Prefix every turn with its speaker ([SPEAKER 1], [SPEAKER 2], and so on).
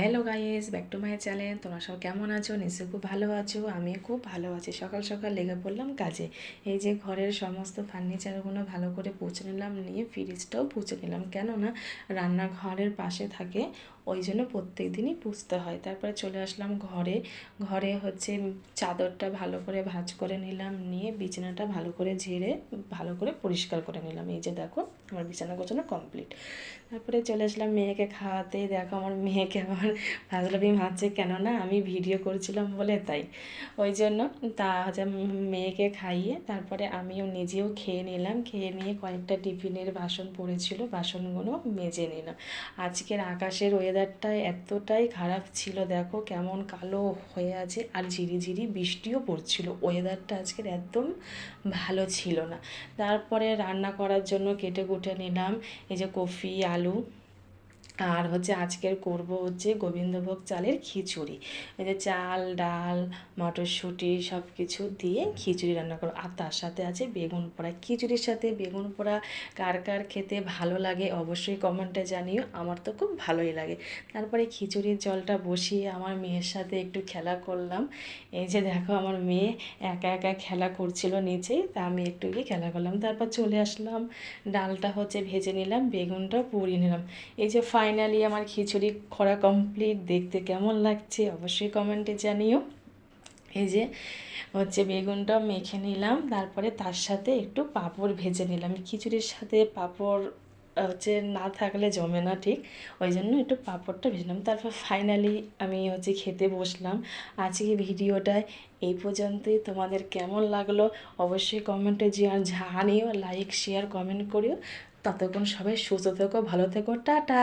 [SPEAKER 1] Hello guys back to my channel তোমরা সব কেমন আছো? নিশ্চয়ই খুব ভালো আছো। আমি খুব ভালো আছি। সকাল সকাল লেগে পড়লাম কাজে। এই যে ঘরের সমস্ত ফার্নিচারগুলো ভালো করে পুছে নিলাম, নিয়ে ফ্রিজটাও পুছে নিলাম। কেননা, রান্নাঘরের পাশে থাকে, ওই জন্য প্রত্যেক দিনই পুছতে হয়। তারপরে চলে আসলাম ঘরে। ঘরে হচ্ছে চাদরটা ভালো করে ভাজ করে নিলাম, নিয়ে বিছানাটা ভালো করে ঝেড়ে, ভালো করে পরিষ্কার করে নিলাম। এই যে দেখো, আমার বিছানা গোছানো কমপ্লিট তারপরে চলে আসলাম মেয়েকে খাওয়াতে। দেখো, আমার মেয়েকে আমার ফাজলামি মারছে কেননা আমি ভিডিও করছিলাম বলে তাই। ওই জন্য তা হচ্ছে মেয়েকে খাইয়ে তারপরে আমিও নিজেও খেয়ে নিলাম, খেয়ে নিয়ে কয়েকটা টিফিনের বাসন পড়েছিল, বাসনগুলো মেজে নিলাম। আজকের আকাশের ওয়েদারটা এতটাই খারাপ ছিল, দেখো কেমন কালো হয়ে আছে আর ঝিরিঝিরি বৃষ্টিও পড়ছিল। ওয়েদারটা আজকের একদম ভালো ছিল না। তারপরে রান্না করার জন্য কেটে কুটে নিলাম, এই যে কফি, আলু আর হচ্ছে আজকের করব হচ্ছে গোবিন্দভোগ চালের খিচুড়ি। এই যে চাল, ডাল, মটরশুঁটি সব কিছু দিয়ে খিচুড়ি রান্না করব। আর তার সাথে আছে বেগুন পোড়া। খিচুড়ির সাথে বেগুন পোড়া কার কার খেতে ভালো লাগে অবশ্যই কমেন্টে জানিও। আমার তো খুব ভালোই লাগে। তারপরে খিচুড়ির জলটা বসিয়ে আমার মেয়ের সাথে একটু খেলা করলাম। এই যে দেখো আমার মেয়ে একা একা খেলা করছিল নিচেই, তা আমি একটু গিয়ে খেলা করলাম। তারপর চলে আসলাম, ডালটা হচ্ছে ভেজে নিলাম বেগুনটা পুড়িয়ে নিলাম। এই যে ফাইনালি আমার খিচুড়ি করা কমপ্লিট দেখতে কেমন লাগছে অবশ্যই কমেন্টে জানিও। এই যে হচ্ছে বেগুনটা মেখে নিলাম, তারপরে তার সাথে একটু পাঁপড় ভেজে নিলাম। খিচুড়ির সাথে পাঁপড় হচ্ছে না থাকলে জমে না ঠিক, ওই জন্য একটু পাঁপড়টা ভেজলাম তারপর ফাইনালি আমি হচ্ছে খেতে বসলাম। আজকে ভিডিওটায় এই পর্যন্তই। তোমাদের কেমন লাগল অবশ্যই কমেন্টে জানিও লাইক শেয়ার কমেন্ট করিও। ততক্ষণ সবাই সুস্থ থেকো ভালো থেকো টাটা।